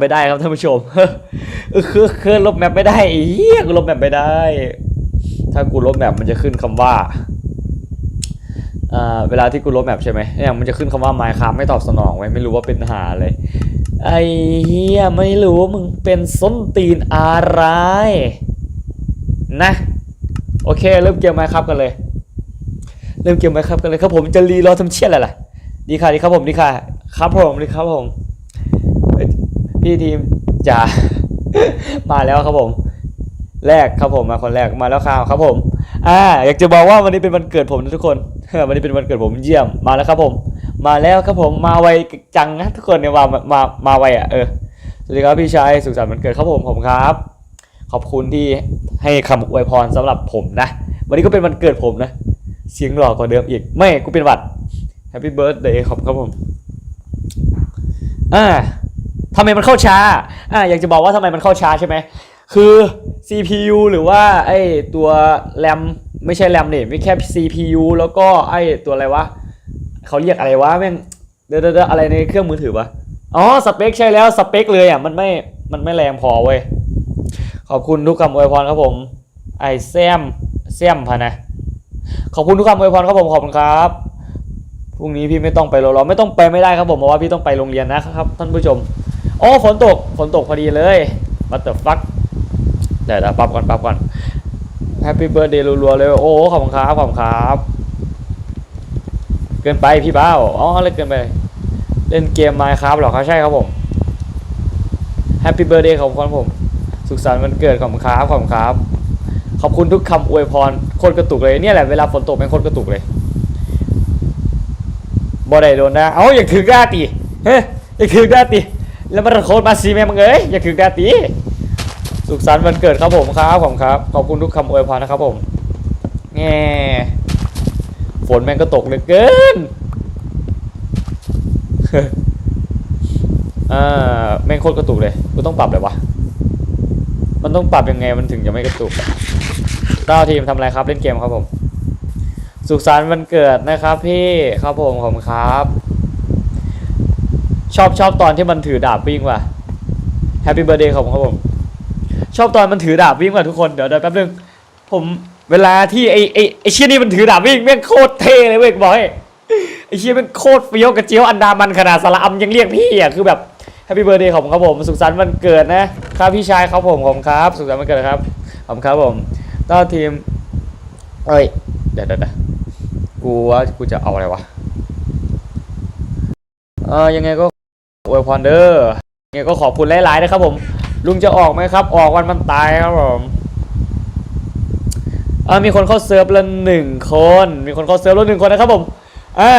ไม่ได้ครับท่านผู้ชมเออคือคือลบแมปไม่ได้เฮียกูลบแมปไม่ได้ ถ้ากูลบแมปมันจะขึ้นคำว่าอ่าเวลาที่กูลบแมปใช่ไหมเนี่ยมันจะขึ้นคำว่า Minecraft ไม่ตอบสนองไว้ไม่รู้ว่าเป็นหาเลย ไอ้เฮียไม่รู้ว่ามึงเป็นส้นตีนอะไร นะ โอเค เริ่มเกม Minecraft กันเลย เริ่มเกม Minecraft กันเลยครับผมจะรีรอทำเชี่ยอะไรล่ะ ดีค่ะดีครับผมดีค่ะ ครับผมดีครับผม พี่ทีมจ๋า มาแล้วครับผม แรกครับผมมาคนแรกมาแล้วครับครับผม อ่า อยากจะบอกว่าวันนี้เป็นวันเกิดผมนะทุกคน วันนี้เป็นวันเกิดผมเยี่ยมมาแล้วครับผม มาแล้วครับผมมาไวจังนะทุกคนเนี่ยมามามาไวอะเออสวัสดีครับพี่ชายสุขสันต์วันเกิดครับผมผมครับ ขอบคุณที่ให้คำอวยพรสำหรับผมนะ วันนี้ก็เป็นวันเกิดผมนะ เสียงหล่อกว่าเดิมอีก ไม่กูเป็นหวัด Happy Birthday ขอบคุณครับผม อ่า ทำไมมันเข้าช้าอ่าอยากจะบอกว่าทำไมมันเข้าช้าใช่ไหมคือ CPU หรือว่าไอ้ตัวแรมไม่ใช่แรมเนี่ยไม่แค่ CPU แล้วก็ไอ้ตัวอะไรวะเขาเรียกอะไรวะแม่งเดี๋ยวเดี๋ยวเดี๋ยวอะไรในเครื่องมือถือวะอ๋อสเปคใช่แล้วสเปคเลยอะมันไม่มันไม่แรงพอเว้ยขอบคุณทุกคำอวยพรครับผม ไอ้แซมแซมพะนะ ขอบคุณทุกคำอวยพรครับผมขอบคุณครับพรุ่งนี้พี่ไม่ต้องไปรงเรียนไม่ต้องไปไม่ได้ครับผมเพราะว่าพี่ต้องไปโรงเรียนนะครับท่านผู้ชม โอ้ฝนตกฝนตกพอดีเลย what the fuck เดี๋ยวเดี๋ยวปรับก่อนปรับก่อน Happy Birthday รัวๆเลยโอ้ขอบคุณครับขอบคุณครับ เกินไปพี่เบ้าอ๋อเล่นเกินไป เล่นเกม Minecraft เหรอครับใช่ครับผม Happy Birthday ขอบคุณครับผม สุขสันต์วันเกิดขอบคุณครับขอบคุณครับ ขอบคุณทุกคำอวยพรโคตรกระตุกเลยเนี่ยแหละเวลาฝนตกเป็นโคตรกระตุกเลยบ่ได้โดนนะเอ้าอย่าถือด้าตีเฮ้ยอย่าถือด้าตี แล้วมันโคตรมาซีแม่มึงเอ้ยอย่าถือด้าตีสุขสันต์วันเกิดครับผมครับผมครับ ขอบคุณทุกคำอวยพรนะครับผมแง่ฝนแม่งก็ตกเหลือเกินอ่าแม่งโคตรกระตุกเลยกูต้องปรับเลยวะมันต้องปรับยังไงมันถึงจะไม่กระตุกเต้าทีมทำอะไรครับเล่นเกมครับผม สุขสันต์วันเกิดนะครับพี่ครับผมขอบคุณครับ ชอบชอบตอนที่มันถือดาบวิ่งว่ะแฮปปี้เบ t ร์ a เดย์ครับผมครับผม ชอบตอนมันถือดาบวิ่งว่ะทุกคนเดี๋ยวเดี๋ยวแป๊บนึง ผมเวลาที่ไอไอไอเชี่ยนี่มันถือดาบวิ่งแม่งโคตรเท่เลยเว้ยบอกให้ไอเชี่ยแม่งโคตรเฟี้ยวกับเจียวอันดามันขนาดสาระอัมยังเรียกพี่อะคือแบบแฮปปี้เบ t ร์ a เดย์ของผมครับผม สุขสันต์วันเกิดนะครับพี่ชายครับผมขอบคุณครับ สุขสันต์วันเกิดครับขอบคุณครับผมต้าทีมเอ้ยเดะเดี๋ยวเดี๋ยวกูว่ากูจะเอาอะไรวะเออยังไงก็ อวยพรเด้อยังไงก็ขอบคุณหลายๆนะครับผม ลุงจะออกไหมครับ ออกวันมันตายครับผมอ่ามีคนเข้าเซิร์ฟละหนึ่งคน มีคนเข้าเซิร์ฟละหนึ่งคนนะครับผมอ่า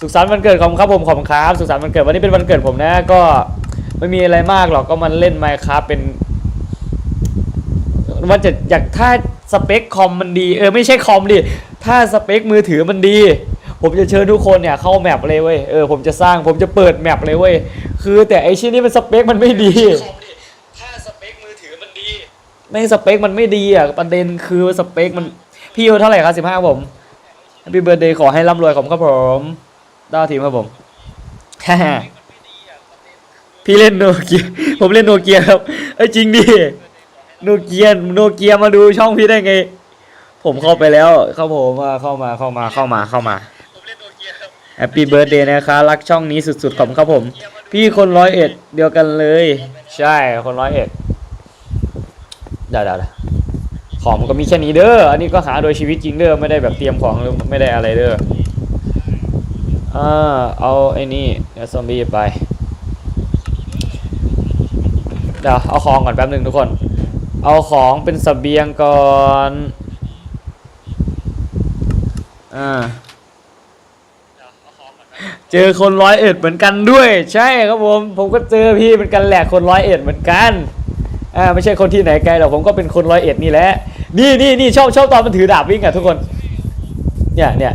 สุขสันต์วันเกิดของครับผมขอบคุณครับสุขสันต์วันเกิดวันนี้เป็นวันเกิดผมนะ ก็ไม่มีอะไรมากหรอกก็มันเล่นไมค์ครับเป็นว่าจะอยากถ้าสเปคคอมมันดี เออไม่ใช่คอมดิถ้าสเปคมือถือมันดี ผมจะเชิญทุกคนเนี่ยเข้าแมปเลยเว้ยเออผมจะสร้างผมจะเปิดแมปเลยเว้ยคือแต่ไอชิ้นนี้มันสเปคมันไม่ดี ถ้าสเปคมือถือมันดีไม่สเปคมันไม่ดีอะประเด็นคือสเปคมันพี่อายุเท่าไหร่ครับสิบห้าผม Happy Birthday ขอให้ร่ำรวยของครับผมดาวทีมครับผมพี่เล่นโนเกียผมเล่นโนเกียครับเอ้ยจริงดิโนเกียโนเกียมาดูช่องพี่ได้ไง ผมเข้าไปแล้วเข้าผมมาเข้ามาเข้ามาเข้ามาเข้ามา แฮปปี้เบิร์ดเดย์นะคะ รักช่องนี้สุดๆขอบครับผม พี่คนร้อยเอ็ดเดียวกันเลย ใช่คนร้อยเอ็ดเดี๋ยวเดี๋ยวของมันก็มีแค่นี้เด้อ อันนี้ก็หาโดยชีวิตจริงเด้อ ไม่ได้แบบเตรียมของหรือไม่ได้อะไรเด้ออ่าเอาไอ้นี่เดี๋ยวซอมบี้ไป เดี๋ยวเอาของก่อนแป๊บหนึ่งทุกคน เอาของเป็นเสบียงก่อน อ่า จอคนร้อยเอ็ดเหมือนกันด้วย ใช่ครับผมผมก็เจอพี่เหมือนกันแหละคนร้อยเอ็ดเหมือนกันอ่าไม่ใช่คนที่ไหนไกลหรอกผมก็เป็นคนร้อยเอ็ดนี่แหละนี่นี่นี่ชอบชอบตอนมันถือดาบวิ่งอะทุกคนเนี่ยเนี่ย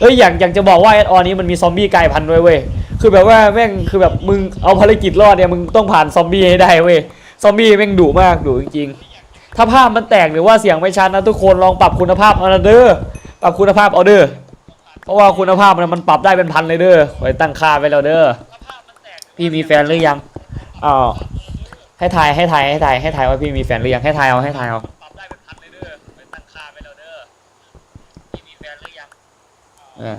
เอ้ยอยากอยากจะบอกว่าแอดออนนี้มันมีซอมบี้กลายพันธุ์ด้วยเว้ยคือแบบว่าแม่งคือแบบมึงเอาภารกิจรอดเนี่ยมึงต้องผ่านซอมบี้ให้ได้เว้ยซอมบี้แม่งดุมากดุจริงๆถ้าภาพมันแตกหรือว่าเสียงไม่ชัดนะทุกคนลองปรับคุณภาพเอาเด้อปรับคุณภาพเอาเด้อ เพราะว่าคุณภาพมันมันปรับได้เป็นพันเลยเด้อไว้ตั้งค่าไว้แล้วเด้อพี่มีแฟนหรือยังอ๋อให้ทายให้ทายให้ทายให้ทายว่าพี่มีแฟนหรือยังให้ทายเอาให้ทายเอาปรับได้เป็นพันเลยเด้อเป็นตั้งค่าไปแล้วเด้อพี่มีแฟนหรือยังเออ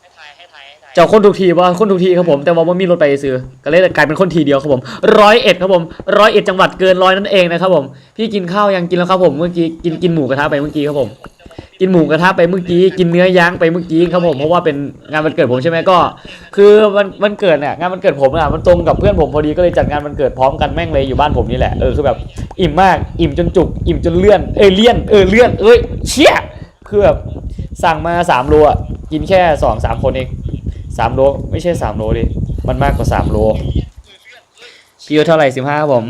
ให้ทายให้ทายให้ทายเจ้าคนถูกทีว่าคนถูกทีครับผม แต่ว่าไม่มีรถไปซื้อก็เลยกลายเป็นคนทีเดียวครับผมร้อยเอ็ดครับผมร้อยเอ็ดจังหวัดเกินร้อยนั่นเองนะครับผม พี่กินข้าวยังกินแล้วครับผมเมื่อกี้กินกินหมูกระทะไปเมื่อกี้ครับผม กินหมูกระทะไปเมื่อกี้กินเนื้อย่างไปเมื่อกี้ครับผมเพราะว่าเป็นงานวันเกิดผมใช่ไหมก็ คือวันวันเกิดเนี่ยงานวันเกิดผมอะมันตรงกับเพื่อนผมพอดีก็เลยจัดงานวันเกิดพร้อมกันแม่งเลยอยู่บ้านผมนี่แหละเออคือแบบอิ่มมากอิ่มจนจุก อิ่มจนเลื่อนเอยเลี่ยนเออเลื่อนเอ้ยเชี่ยคือแบบสั่งมาสามโลอะกินแค่สองสามคนเองสามโลไม่ใช่สามโลดิมันมากกว่าสามโลพี่อายุเท่าไหร่สิบห้าครับผม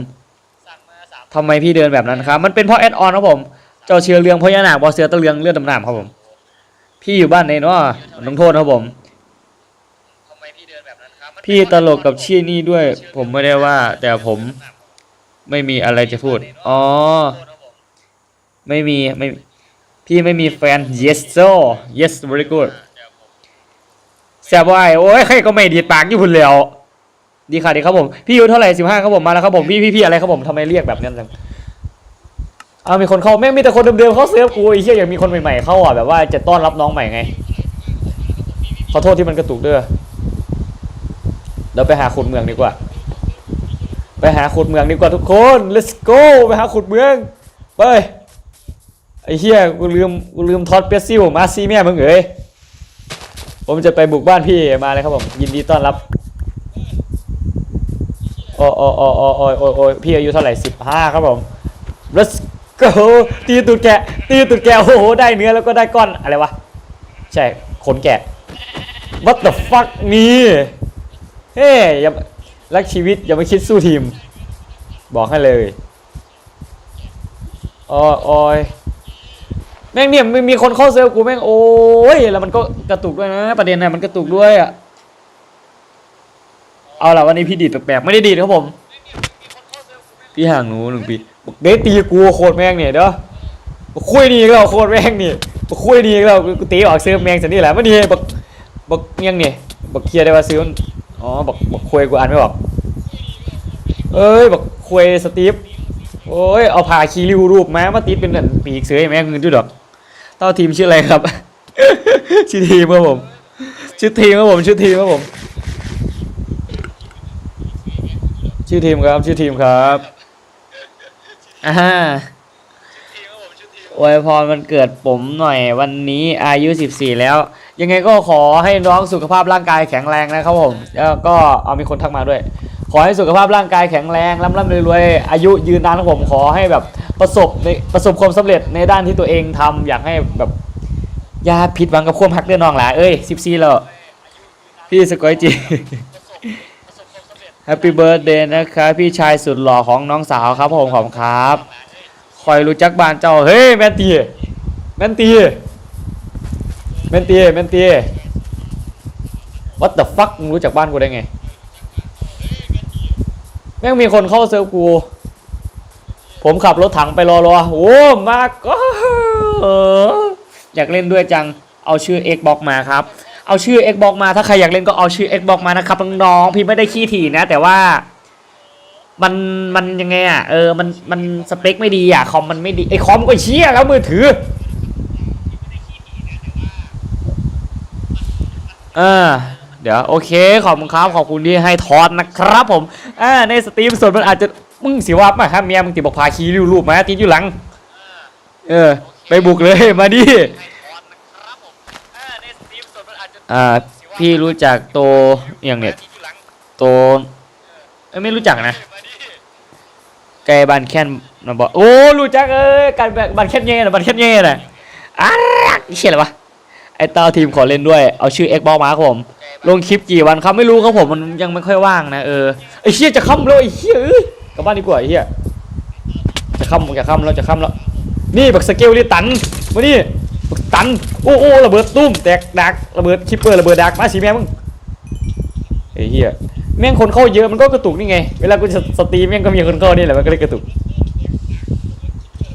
สั่งมาสามทำไมพี่เดินแบบนั้นครับ มันเป็นเพราะแอดออนครับผม เจ้าเชื้อเรืองพญานาคบอเสือตะเลืองเลือดดำน้ำครับผม พี่อยู่บ้านไหนเนาะน้องโทษครับผมทำไมพี่เดินแบบนั้นครับมันพี่ตลกกับชี่นี่ด้วย ผมไม่ได้ว่า แต่ผมไม่มีอะไรจะพูด อ๋อโทษครับผมไม่มีไม่พี่ไม่มีแฟน yes so yes very good เดี๋ยวผมแซ่บวายโอ้ยใครก็ไม่ดีดปากอยู่พุ่นแล้ว ดีค่ะดีครับผม พี่อายุเท่าไหร่สิบห้าครับผมมาแล้วครับผม พี่พี่พี่อะไรครับผมทำไมเรียกแบบนั้นจัง เอามีคนเข้าแม่งมีแต่คนเดิมๆเข้าเซิร์ฟกูไอ้เหี้ยยังมีคนใหม่ๆเข้าอะแบบว่าจะต้อนรับน้องใหม่ไงขอโทษที่มันกระตุกเด้อเดี๋ยวไปหาขุดเมืองดีกว่า ไปหาขุดเมืองดีกว่าทุกคน let's go ไปหาขุดเมืองไปไอ้เหี้ยกูลืมกูลืมทอดเปียซิลมาซีแม่มึงเอ้ยผมจะไปบุกบ้านพี่มาเลยครับผมยินดีต้อนรับอ้โอ้โอ้โอ้โอ้โอ้โอ้พี่อายุเท่าไหร่สิบห้าครับผม let's go ตีตุดแกะ ตีตุดแกะโอ้โหได้เนื้อแล้วก็ได้ก้อนอะไรวะ ใช่ขนแกะ what the fuck นี่เฮ้ยอย่ารักชีวิตอย่ามาคิดสู้ทีม บอกให้เลยโอ้ยโอ้ยแม่งเนี่ยม่มีคนเข้าเซลล์กูแม่งโอ้ยแล้วมันก็กระตุกด้วยนะ ประเด็นน่ะมันกระตุกด้วยอะเอาล่ะวันนี้พี่ดีดแปลกๆไม่ได้ดีดครับผมพี่ห่างหนูหนึ่งปี เดตีกูโคตรแม่งเนี่ยเด้อบอกคุยนี่อีกแล้วโคตรแม่งนี่บอกคุยนี่กแล้วกูตีออกซื้อแม่งสันนี่แหละไม่ดีบอกบอกยังเนี่ยบอกเคลียร์ได้ว่าซื้อมันอ๋อบอกบอกคุยกูอ่านไม่ออกเอ้ยบอกคุยสตีฟโอ้ยเอาผ่าคีริวรูปมามาติดเป็นอันปีกเสือให้แม่งเงินด้วยดอกเต้าทีมชื่ออะไรครับ ชื่อทีมครับผมชื่อทีมครับผมชื่อทีมครับผม ชื่อทีมครับชื่อทีมครับ อ่าอทีมอวยพรวันเกิดผมหน่อยวันนี้อายุ 14 แล้ว ยังไงก็ขอให้น้องสุขภาพร่างกายแข็งแรงนะครับผม แล้วก็เอามีคนทักมาด้วย ขอให้สุขภาพร่างกายแข็งแรงร่ำร่ำรวยๆอายุยืนนานครับผมขอให้แบบประสบในประสบความสำเร็จในด้านที่ตัวเองทำอยากให้แบบยาผิดหวังกับความหักเรื่องน้องหลาเอ้ย 14แล้วพี่สกอยจี แฮปปี้เบิร์ดเดย์นะครับพี่ชายสุดหล่อของน้องสาวครับผมขอบครับคอยรู้จักบ้านเจ้าเฮ้ยแมนตีแมนตีแมนตีแมนตี what the fuck มึงรู้จักบ้านกูได้ไง แม่งมีคนเข้าเซิร์ฟกู ผมขับรถถังไปรอรอโอ้มาก็อยากเล่นด้วยจังเอาชื่อ Xbox มาครับ เอาชื่อ Xbox มาถ้าใครอยากเล่นก็เอาชื่อ Xbox มานะครับน้องๆพี่ไม่ได้ขี้ถี่นะ แต่ว่ามันมันยังไงอะเออมันมันสเปคไม่ดีอะคอมมันไม่ดีไอคอมก็เชี่ยแล้วมือถืออ่าเดี๋ยวโอเคขอบคุณครับขอบคุณที่ให้ทอนนะครับผมอ่าในสตรีมสดมันอาจจะมึงสิว่ามาฮะเมียมึงติบอกพาคีริ้วรูปมาติดอยู่หลัง เออ ไปบุกเลยมาดิ อ่าพี่รู้จักโตอย่างเนี้ยโตเอ้ยไม่รู้จักนะไกลบันแค่นนะบอกโอ้รู้จักเอ้ยกันบันแค่นเย่นะบันแค่นเย่นะอะเชี่ยอะไรวะไอ้เต้าทีมขอเล่นด้วยเอาชื่อ Xbox มาครับผม ลงคลิปกี่วันครับไม่รู้ครับผมมันยังไม่ค่อยว่างนะเออไอ้เชี่ยจะค่ำแล้วไอ้เชี่ยกลับบ้านดีกว่าไอ้เชี่ยจะค่ำจะค่ำแล้วจะค่ำแล้วนี่บักสเกลลี่ตันมานี่ ตัน โอ้โอ้ระเบิดตุ้มแตกดักระเบิดคิปเปอร์ระเบิดดักมาสิแม่มึงไอ้เหี้ยแม่งคนเข้าเยอะมันก็กระตุกนี่ไง เวลากูจะสตรีมแม่งก็มีคนเข้านี่แหละมันก็เลยกระตุก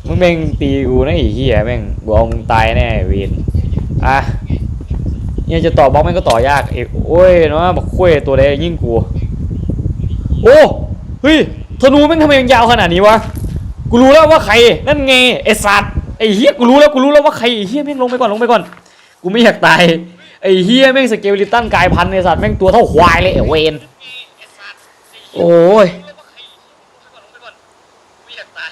มึงแม่งตีกูนะไอ้เหี้ยแม่งกูเอามึงตายแน่เวนอะเนี่ยจะต่อบล็อกแม่งก็ต่อยากเอกโอ้ยเนาะบักคุ้ยตัวใดยิ่งกูโอ้เฮ้ยธนูแม่งทำไมมันยาวขนาดนี้วะกูรู้แล้วว่าใครนั่นไงไอ้สัตว์ ไอ้เฮียกูรู้แล้วกูรู้แล้วว่าใครไอ้เฮียแม่งลงไปก่อนลงไปก่อน กูไม่อยากตายไอ้เฮียแม่งสเกลลิตันกายพันธุ์ไอ้สัตว์แม่งตัวเท่าควายเลยไอ้เวนโอ้ย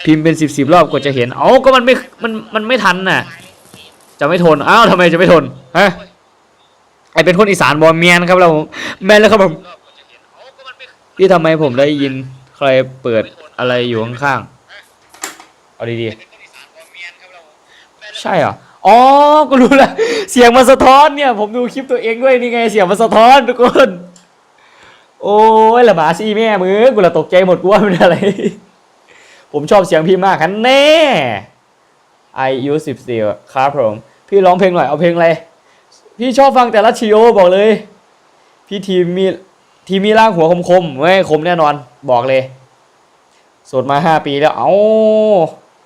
พิมพ์เป็นสิบสิบรอบกว่าจะเห็น เอ้าก็มันไม่มันมันไม่ทันน่ะ จะไม่ทนอ้าวทำไมจะไม่ทนฮะไอเป็นคนอีสานบอลเมียนครับเราแม่นแล้วครับผมรอบกว่าจะเห็นเอ้าก็มันไม่พี่ทำไมผมได้ยินใครเปิดอะไรอยู่ข้างๆเอาดีเใช่เหรออ๋อกูรู้แล้วเสียงมันสะท้อนเนี่ย ผมดูคลิปตัวเองด้วยนี่ไง เสียงมันสะท้อนทุกคน โอ้ยละหมาซี่แม่มือกูละตกใจหมดกูว่ามันอะไร ผมชอบเสียงพี่มากคันแน่ I U สิบสี่ครับผม พี่ร้องเพลงหน่อยเอาเพลงอะไร พี่ชอบฟังแต่ละชิโอบอกเลย พี่ทีมมีทีมมีร่างหัวคมๆไม่คมแน่นอนบอกเลย โสดมาห้าปีแล้ว เอ้า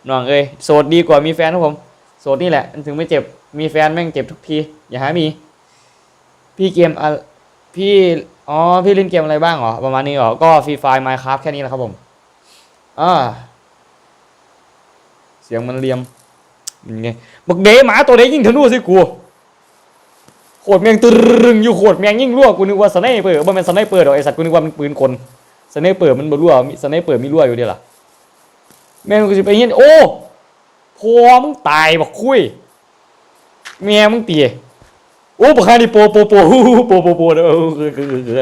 น้องเอ้ยโสดดีกว่ามีแฟนครับผม โสดนี่แหละมันถึงไม่เจ็บ มีแฟนแม่งเจ็บทุกที อย่าหามี พี่เกมอะพี่ อ๋อ พี่เล่นเกมอะไรบ้างเหรอ ประมาณนี้เหรอ ก็ฟรีไฟล์ไมค์ครับแค่นี้แหละครับผมอ่าเสียงมันเรียมมันไงบักเดหมาตัวเดยิงธนูสิกูโคตรแมงตรึงอยู่โคตรแมงยิ่งรั่วกูนึกว่าสไนเปอร์บ่แม่นสไนเปอร์ดอกไอสัตว์กูนึกว่ามันปืนคนสไนเปอร์มันบ่รั่วมีสไนเปอร์มีรั่วอยู่เดียวล่ะแม่งกูสิไปเห็นโอ้ พอมึงตายบักคุยแม่มึงตีโอ้บักฮานี่โปโปโปฮู้ฮู้โปโปโปเด้ออคือคือคือคือ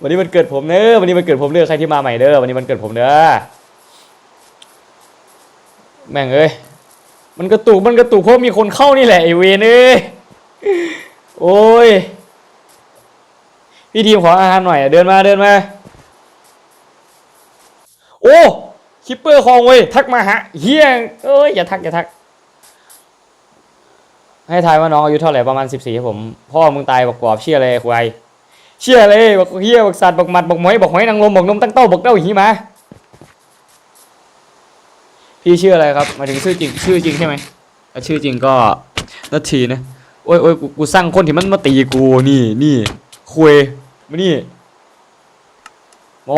วันนี้มันเกิดผมเด้อวันนี้มันเกิดผมเด้อใครที่มาใหม่เด้อวันนี้มันเกิดผมเด้อแม่งเอ้ยมันกระตุกมันกระตุกเพราะมีคนเข้านี่แหละไอเวนเอ้ยโอ้ยพี่ทีมขออาหารหน่อยเดินมาเดินมา โอ้ คิปเปอร์คองเว้ยทักมาหาเฮียเอ้ยอย่าทักอย่าทัก ให้ทายว่าน้องอายุเท่าไหร่ประมาณ 14ครับผม พ่อมึงตายบอกกรอบเชี่ยอะไรควายเชี่ยเลยบอกเฮียบอกสัตว์บอกหมัดบอกหมอยบอกหอยนางรมบอกนมตั้งเต้าบอกเต้าหีมาพี่ชื่ออะไรครับหมายถึงชื่อจริงชื่อจริงใช่ไหมชื่อจริงก็นาทีนะโอ้ยโอ้ยกูกูสร้างคนที่มันมาตีกูนี่นี่คุยมานี่โม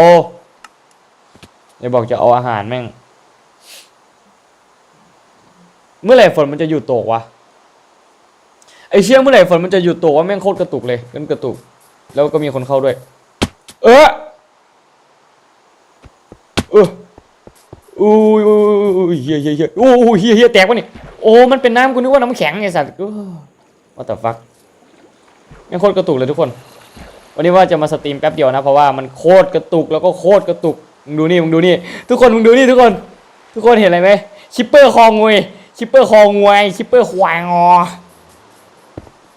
อย่าบอกจะเอาอาหารแม่ง เมื่อไหร่ฝนมันจะหยุดตกวะไอเชี่ยเมื่อไหร่ฝนมันจะหยุดตกวะแม่งโคตรกระตุกเลยกันกระตุก แล้วก็มีคนเข้าด้วย เออเอออุ้ยอุ้ยเฮียเฮียเฮียอู้เฮียเฮียแตกวะนี่โอ้มันเป็นน้ำกูนึกว่าน้ำแข็งไอสัตว์ว่าแต่ฟักยังโคตรกระตุกเลยทุกคน วันนี้ว่าจะมาสตรีมแป๊บเดียวนะเพราะว่ามันโคตรกระตุกแล้วก็โคตรกระตุก มึงดูนี่มึงดูนี่ทุกคนมึงดูนี่ทุกคน ทุกคนเห็นอะไรไหมชิปเปอร์คองวยชิปเปอร์คองวยชิปเปอร์ควายงอ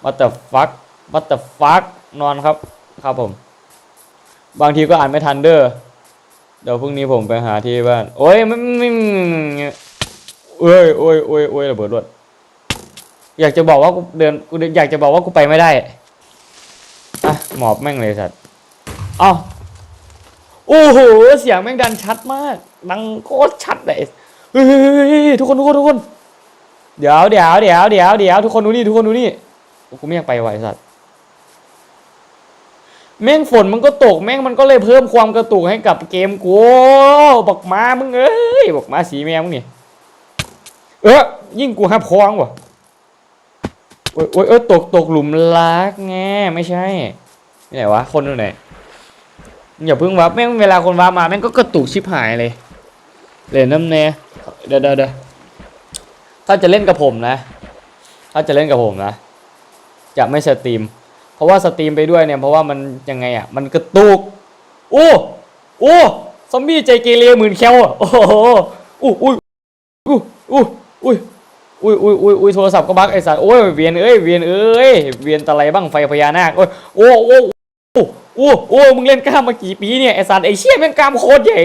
ว่าแต่ฟักว่าแต่ฟักนอนครับ ครับผม บางทีก็อ่านไม่ทันเด้อเดี๋ยวพรุ่งนี้ผมไปหาที่บ้าน โอ้ยไม่ไม่เอ้ยโอ้ยโอ้ยโอ้ยระเบิดรวดอยากจะบอกว่ากูเดินกูอยากจะบอกว่ากูไปไม่ได้อะหมอบแม่งเลยสัตว์อ้า โอ้โห เสียงแม่งดันชัดมากดังโคตรชัดเลยเฮ้ยทุกคนทุกคนทุกคน เดี๋ยวเดี๋ยวเดี๋ยวเดี๋ยวเดี๋ยวทุกคนดูนี่ทุกคนดูนี่โอ้กูไม่อยากไปไอ้สัตว์แม่งฝนมันก็ตกแม่งมันก็เลยเพิ่มความกระตุกให้กับเกมกูบอกมามึงเอ้ยบอกมาสีแมวมึงนี่เออยิ่งกูฮับคองว่ะโอ้ยโอ้ยเอ้ตกตกหลุมรักไงไม่ใช่นี่ไหนวะคนอยู่ไหน อย่าเพิ่งวับแม่งเวลาคนวับมาแม่งก็กระตุกชิบหายเลยเล่นน้ำเนเดี๋ยวเดี๋ยวเดี๋ยวถ้าจะเล่นกับผมนะ ถ้าจะเล่นกับผมนะ จะไม่สตรีม เพราะว่าสตรีมไปด้วยเนี่ย เพราะว่ามันยังไงอะ มันกระตุกโอ้โอ้ซอมบี้ใจเกเรหมื่นแคลโอ้โหอู้อุ้ยอู้อู้อุ้ยอุ้ยอุ้ยอุ้ยอุ้ยโทรศัพท์ก็บักไอสัตว์โอ้ยเวียนเอ้ยเวียนเอ้ยเวียนตะไลบ้างไฟพญานาคโอ้ยโอ้โอ้ โอ้โอ้มึงเล่นกล้ามมากี่ปีเนี่ยไอสัตว์ไอเชี่ยแม่งกล้ามโคตรใหญ่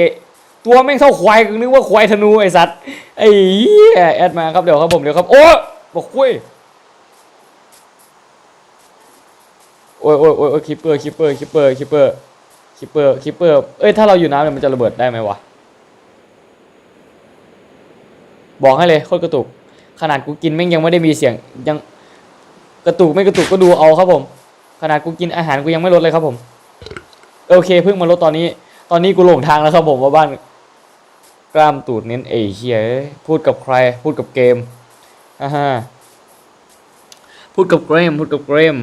ตัวแม่งเท่าควายกูนึกว่าควายธนูไอสัตว์ไอ้แอดมาครับเดี๋ยวครับผมเดี๋ยวครับ โอ้บอกคุยโอ้ยโอ้ยโอ้ยโอ้ยคิปเปอร์คิปเปอร์คิปเปอร์คิปเปอร์คิปเปอร์คิปเปอร์เอ้ยถ้าเราอยู่น้ำเนี่ยมันจะระเบิดได้ไหมวะบอกให้เลยโคตรกระตุก ขนาดกูกินแม่งยังไม่ได้มีเสียงยังกระตุกไม่กระตุกก็ดูเอาครับผม ขนาดกูกินอาหารกูยังไม่ลดเลยครับผม โอเคเพิ่งมาลดตอนนี้ ตอนนี้กูหลงทางแล้วครับผมว่าบ้าน กล้ามตูดเน้นเอเชียเอ้ยพูดกับใคร พูดกับเกมอ่าฮะพูดกับเกมพูดกับเกม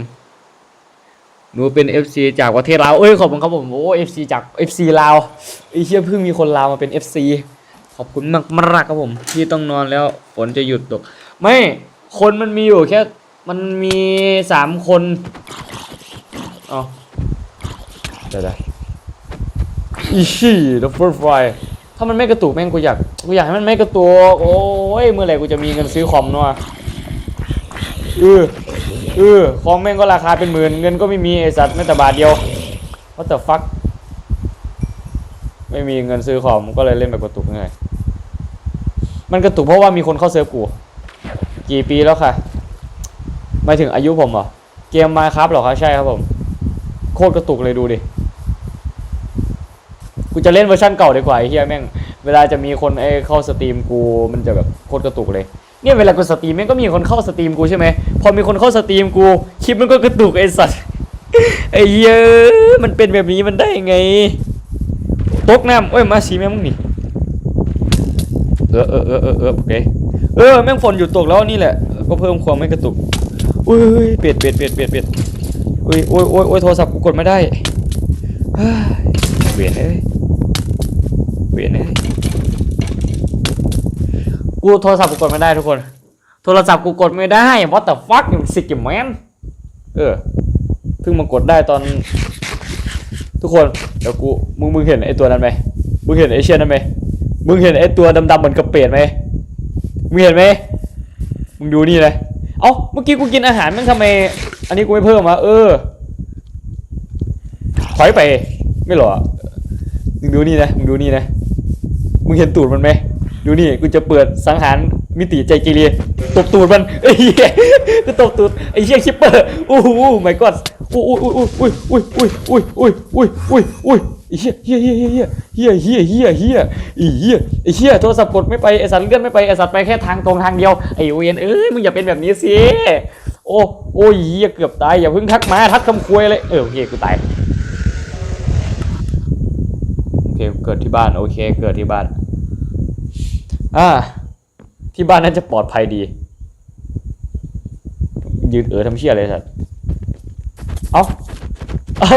หนูเป็น FC จากประเทศลาวเอ้ยขอบคุณครับผมโอ้ FC จาก FC ลาวไอ้เชี่ยเพิ่งมีคนลาวมาเป็น FC ขอบคุณมากมากครับผม ที่ต้องนอนแล้วฝนจะหยุดตก ไม่คนมันมีอยู่แค่ มันมีสามคนอ๋อ เดี๋ยวอีชี่ the first fly ถ้ามันไม่กระตุกแม่งกูอยากกูอยากให้มันไม่กระตุกโอ้ยเมื่อไหร่กูจะมีเงินซื้อคอมเนาะเออเออของแม่งก็ราคาเป็นหมื่นเงินก็ไม่มีไอสัตว์ไม่แต่บาทเดียว what the fuck ไม่มีเงินซื้อของก็เลยเล่นแบบกระตุกไงมันกระตุกเพราะว่ามีคนเข้าเซิร์ฟกูกี่ปีแล้วค่ะหมายถึงอายุผมเหรอเกมมาครับเหรอครับใช่ครับผม โคตรกระตุกเลยดูดิ กูจะเล่นเวอร์ชันเก่าดีกว่าไอ้เฮียแม่ง เวลาจะมีคนไอ้เข้าสตรีมกูมันจะแบบโคตรกระตุกเลย เนี่ยเวลากูสตรีมแม่งก็มีคนเข้าสตรีมกูใช่ไหมพอมีคนเข้าสตรีมกูคลิปมันก็กระตุกไอ้สัสไอ้เหี้ยมันเป็นแบบนี้มันได้ไงตกน้ำเอ้ยมาสีแม่งมึงนี่เออเออเออเออเออโอเคเออแม่งฝนหยุดตกแล้วนี่แหละก็เพิ่มความไม่กระตุกอุ้ยเปลี่ยนเปลี่ยนเปลี่ยนเปลี่ยนเปลี่ยนอุ้ยโอ้ยโอ้ยโอ้ยโทรศัพท์กูกดไม่ได้เปลี่ยนเอ้ย เปลี่ยนเอ้ยกูโทรศัพท์กูกดไม่ได้ทุกคน โทรศัพท์กูกดไม่ได้ what the fuck นี่สิกิมแมนเออ เพิ่งมากดได้ตอน ทุกคน เดี๋ยวกู มึงมึงเห็นไอ้ตัวนั้นไหมมึงเห็นไอ้เชียนั้นไหมมึงเห็นไอ้ตัวดำๆเหมือนกระเป็ดไหมมึงเห็นไหมมึงดูนี่เลยเอ้า เมื่อกี้กูกินอาหารมันทำไม อันนี้กูไม่เพิ่มวะเออ ถอยไป ไม่หรอมึงดูนี่นะ มึงดูนี่นะ มึงเห็นตูดมันไหมดูนี่กูจะเปิดสังหารมิติใจกีเรียตบตูดมันไอ้เหี้ยกูตบตูดไอ้เชี่ยคิปเปอร์โอ้โหไม่กอดอุ้ยอุ้อุ้อุ้อุ้อุ้อุ้อุ้อุ้อุ้ยไอ้เหี้ยเหี้ยเหี้ยเหี้ยเหี้ยเหี้ยเหี้ยเหี้ยอ้เหี้ยไอ้เหี้ยโทรศัพท์กดไม่ไปไอ้สัตว์เลื่อนไม่ไปไอ้สัตว์ไปแค่ทางตรงทางเดียวไอ้เวนเอ้ยมึงอย่าเป็นแบบนี้สิโอ้โอ้ยเหี้ยเกือบตายอย่าเพิ่งทักมาทักคำควยเลยเออโอเคกูตาย เคเกิดที่บ้านโอเค เกิดที่บ้าน อ่า ที่บ้านน่าจะปลอดภัยดี ยืนเออทำเชี่ยอะไรสัตว์เอาเอา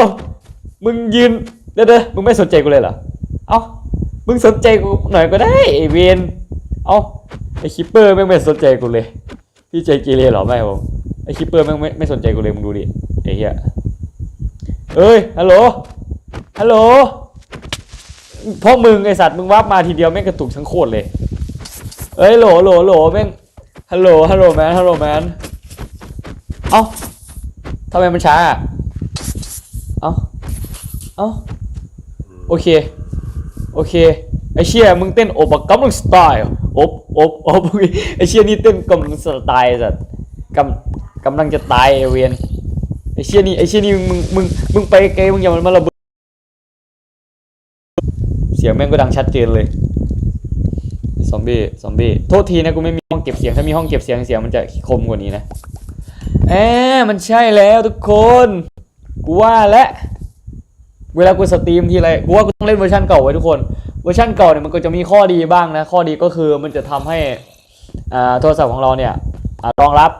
มึงยืนเด้อเด้อมึงไม่สนใจกูเลยเหรอเอามึงสนใจกูหน่อยก็ได้ไอเวนเอาไอคิปเปอร์แม่งไม่สนใจกูเลยพี่ใจเกเรเหรอไม่ผมไอคิปเปอร์แม่งไม่ไม่สนใจกูเลยมึงดูดิไอเหี้ยเอ้ยฮัลโหลฮัลโหล เพราะมึงไอสัตว์มึงวาร์ปมาทีเดียวแม่งกระตุกทั้งโคตรเลย เอ้ยโหลโหลโหลแม่งฮัลโหลฮัลโหลแมนฮัลโหลแมนเอ้าทำไมมันช้าอะเอ้าเอ้าโอเค โอเค ไอเชี่ยมึงเต้นโอบะกำลังสไตล์อบอบอบไอเชี่ยนี่เต้นกำลังสไตล์สัตว์กำกำลังจะตายไอเวียนไอเชี่ยนี่ไอเชี่ยนี่มึงมึงมึงไปไกลมึงอย่ามันมาระเบิด สียงแม่งก็ดังชัดเจนเลยซอมบี้ซอมบี้โทษทีนะกูไม่มีห้องเก็บเสียงถ้ามีห้องเก็บเสียงเสียงมันจะคมกว่านี้นะแอบมันใช่แล้วทุกคนกูว่าและเวลากูสตรีมทีไรกูว่ากูต้องเล่นเวอร์ชันเก่าไว้ทุกคนเวอร์ชันเก่าเนี่ยมันก็จะมีข้อดีบ้างนะข้อดีก็คือมันจะทำให้อ่าโทรศัพท์ของเราเนี่ยรองรับ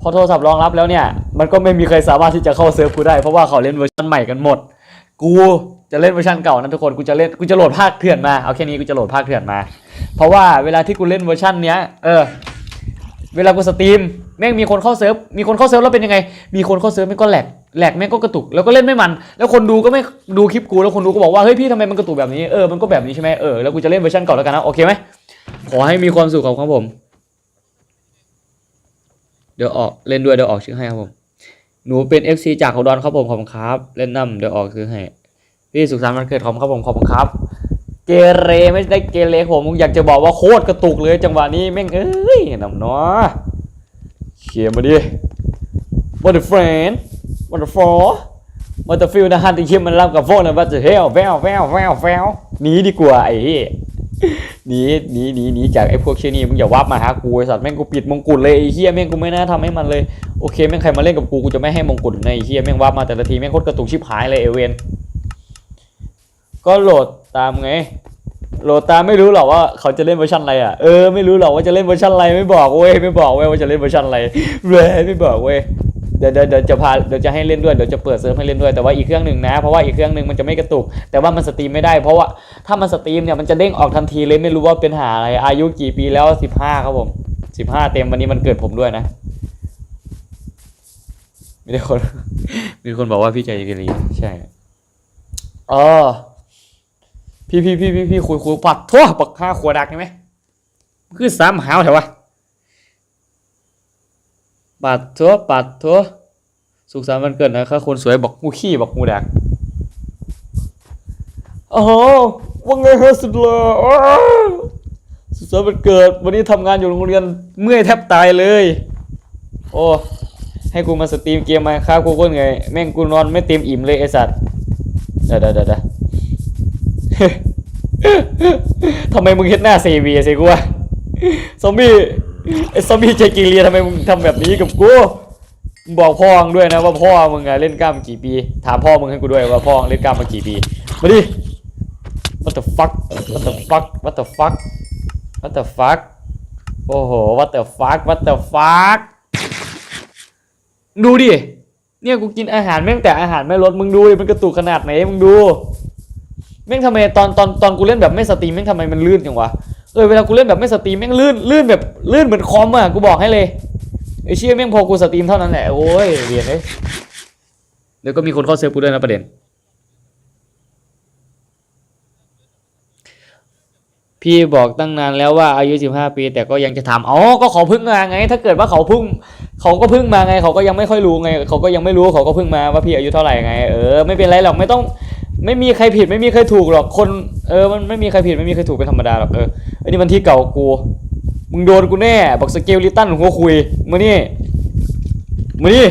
พอโทรศัพท์รองรับแล้วเนี่ยมันก็ไม่มีใครสามารถที่จะเข้าเซิร์ฟกูได้เพราะว่าเขาเล่นเวอร์ชันใหม่กันหมด กู จะเล่นเวอร์ชันเก่านะทุกคนกูจะเล่นกูจะโหลดภาคเถื่อนมาเอาแค่นี้กูจะโหลดภาคเถื่อนมา เพราะว่าเวลาที่กูเล่นเวอร์ชันเนี้ยเออเวลากูสตรีมแม่งมีคนเข้าเซิร์ฟมีคนเข้าเซิร์ฟแล้วเป็นยังไง มีคนเข้าเซิร์ฟแม่งก็แหลกแหลกแม่งก็กระตุกแล้วก็เล่นไม่มัน แล้วคนดูก็ไม่ดูคลิปกูแล้วคนดูก็บอกว่าเฮ้ยพี่ทำไมมันกระตุกแบบนี้เออมันก็แบบนี้ใช่ไหมเออแล้วกูจะเล่นเวอร์ชันเก่าแล้วกันนะโอเคไหมขอให้มีความสุขครับผม เดี๋ยวออกเล่นด้วยเดี๋ยวออกชื่อให้ครับผมหนูเป็น FC จากเขาดอนครับผมขอบคุณครับ เล่นน้ำเดี๋ยวออกชื่อให้ พี่สุขสันต์วันเกิดขอบคุณครับผมขอบคุณครับ เกเรไม่ได้เกเรผมผมอยากจะบอกว่าโคตรกระตุกเลยจังหวะนี้แม่งเอ้ยน้ำเนาะเขียนมาดิ What the friend What the for What the feel นะฮันที่เขียมันรับกับโฟนนะ What the hell แววแววแววแววหนีดีกว่าไอ้หี้นีหนีหนีหนีจากไอ้พวกเชนี่มึงอย่าวับมาหากูไอ้สัตว์แม่งกูปิดมงกุฎเลยไอ้เหี้ยแม่งกูไม่น่าทำให้มันเลยโอเคแม่งใครมาเล่นกับกูกูจะไม่ให้มงกุฎในไอ้เหี้ยแม่งวับมาแต่ละทีแม่งโคตรกระตุกชิบหายเลยเอเวน ก็โหลดตามไง โหลดตามไม่รู้หรอกว่าเขาจะเล่นเวอร์ชันอะไรอะ เออไม่รู้หรอกว่าจะเล่นเวอร์ชันอะไรไม่บอกเว้ยไม่บอกเว้ยว่าจะเล่นเวอร์ชันอะไรเว้ยไม่บอกเว้ยเดี๋ยวเดี๋ยวเดี๋ยวจะพาเดี๋ยวจะให้เล่นด้วยเดี๋ยวจะเปิดเซิร์ฟให้เล่นด้วยแต่ว่าอีกเครื่องหนึ่งนะเพราะว่าอีกเครื่องหนึ่งมันจะไม่กระตุก แต่ว่ามันสตรีมไม่ได้เพราะว่าถ้ามันสตรีมเนี่ยมันจะเด้งออกทันทีเลยไม่รู้ว่าเป็นหาอะไร อายุกี่ปีแล้วสิบห้าครับผมสิบห้าเต็มวันนี้มันเกิดผมด้วยนะ มีคน มีคนบอกว่าพี่ใจเกลีใช่อ๋อ พี่พี่พี่พี่พี่คุยคุยปัดทั่วปักห้าขวดักใช่ไหมคือสามหาวแถววะปัดทั่วปัดทั่วสุขสันต์วันเกิดนะครับคนสวยบอกกูขี้บอกกูดักโอ้โหว่าไงฮะสุดเลยสุขสันต์วันเกิด วันนี้ทำงานอยู่โรงเรียนเมื่อยแทบตายเลย โอ้ให้กูมาสตรีมเกมมาครับกูก็เหนื่อยแม่งกูนอนไม่เต็มอิ่มเลยไอสัตว์เดี๋ยวเดี๋ยวเดี๋ยวเดี๋ยว ทำไมมึงเห็นหน้าเซเวียสิกูวะซอมบี้ไอ้ซอมบี้ใจกีเรียทำไมมึงทำแบบนี้กับกูมึงบอกพ่อมึงด้วยนะว่าพ่อมึงอะเล่นกล้ามกี่ปี ถามพ่อมึงให้กูด้วยว่าพ่อเล่นกล้ามมากี่ปี มาดิ what the fuck what the fuck what the fuck what the fuck โอ้โห what the fuck what the fuck ดูดิ เนี่ยกูกินอาหารแม่งแต่อาหารไม่ลดมึงดูดิมันกระตุกขนาดไหนมึงดู แม่งทำไมตอนตอนตอนกูเล่นแบบไม่สตรีมแม่งทำไมมันลื่นจังวะเออเวลากูเล่นแบบไม่สตรีมแม่งลื่นลื่นแบบลื่นเหมือนคอมอะกูบอกให้เลยไอ้เชี่ยแม่งพอกูสตรีมเท่านั้นแหละโอ้ยเรียนเลยเดี๋ยวก็มีคนเข้าเซิร์ฟกูด้วยนะประเด็น พี่บอกตั้งนานแล้วว่าอายุ15 ปี แต่ก็ยังจะถามอ๋อก็เขาเพิ่งมาไง ถ้าเกิดว่าเขาเพิ่งเขาก็เพิ่งมาไง เขาก็ยังไม่ค่อยรู้ไง เขาก็ยังไม่รู้เขาก็เพิ่งมาว่าพี่อายุเท่าไหร่ไงเออไม่เป็นไรหรอกไม่ต้อง ไม่มีใครผิดไม่มีใครถูกหรอกคนเออมันไม่มีใครผิดไม่มีใครถูกเป็นธรรมดาหรอกเอออันนี้มันที่เก่ากูมึงโดนกูแน่บอกสเกลลิตันหัวคุยมานี่มานี่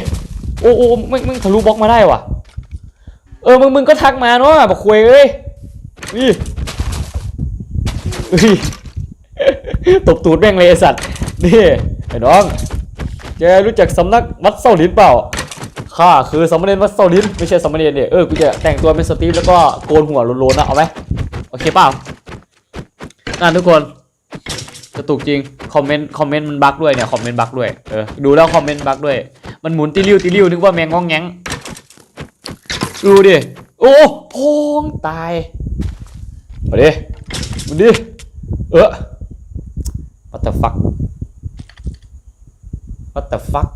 โอ้โอ้มึงมึงทะลุบล็อกมาได้ว่ะ เออมึงมึงก็ทักมาเนาะบอกคุยเอ้ยนี่เฮ้ยตบตูดแม่งเลยไอ้สัตว์นี่ไอ้น้องแกรู้จักสำนักวัดเส้าลินเปล่า ข้าคือสมเณรวัดเสาลิ้นไม่ใช่สมเณรเนี่ยเออกูจะแต่งตัวเป็นสตีฟแล้วก็โกนหัวโลนๆนะเอาไหมโอเคเปล่านั่นทุกคนกระตุกจริงคอมเมนต์คอมเมนต์มันบั๊กด้วยเนี่ยคอมเมนต์บั๊กด้วยเออดูแล้วคอมเมนต์บั๊กด้วย มันหมุนติลิ้วติลิ้วนึกว่าแมงงองแงงดูดิโอ้พองตายมาดิมาดิเออ what the fuck what the fuck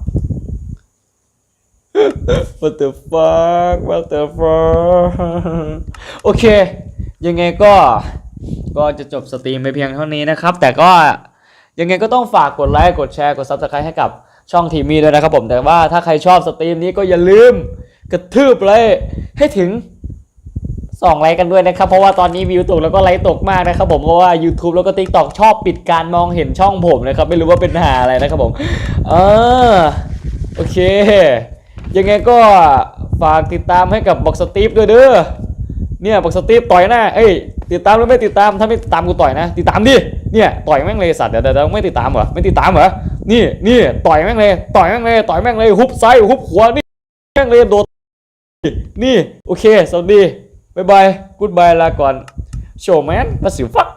what the fuck what the fuck โอเค ยังไงก็ ก็จะจบสตรีมไปเพียงเท่านี้นะครับ แต่ก็ยังไงก็ต้องฝากกดไลค์ กดแชร์ กด Subscribe ให้กับช่องทีมีด้วยนะครับผม แต่ว่าถ้าใครชอบสตรีมนี้ก็อย่าลืมกระทืบเลยให้ถึงสองไลค์กันด้วยนะครับ เพราะว่าตอนนี้วิวตกแล้วก็ไลค์ตกมากนะครับผมเพราะว่า YouTube แล้วก็ TikTok ชอบปิดการมองเห็นช่องผมนะครับ ไม่รู้ว่าเป็นหาอะไรนะครับผม เออ โอเค ยังไงก็ฝากติดตามให้กับบอกสตีฟด้วยเด้อเนี่ยบอกสตีฟต่อยหน้าเอ้ยติดตามหรือไม่ติดตามถ้าไม่ติดตามกูต่อยนะ ติดตามดิเนี่ยต่อยแม่งเลยสัตว์เดี๋ยวเดี๋ยวไม่ติดตามเหรอไม่ติดตามเหรอนี่นี่ต่อยแม่งเลยต่อยแม่งเลยต่อยแม่งเลยฮุบซ้ายฮุบขวานี่แม่งเลยโดดนี่โอเคสวัสดีบายบายกูดบายลาก่อนโชว์แมนมาสิวฟัก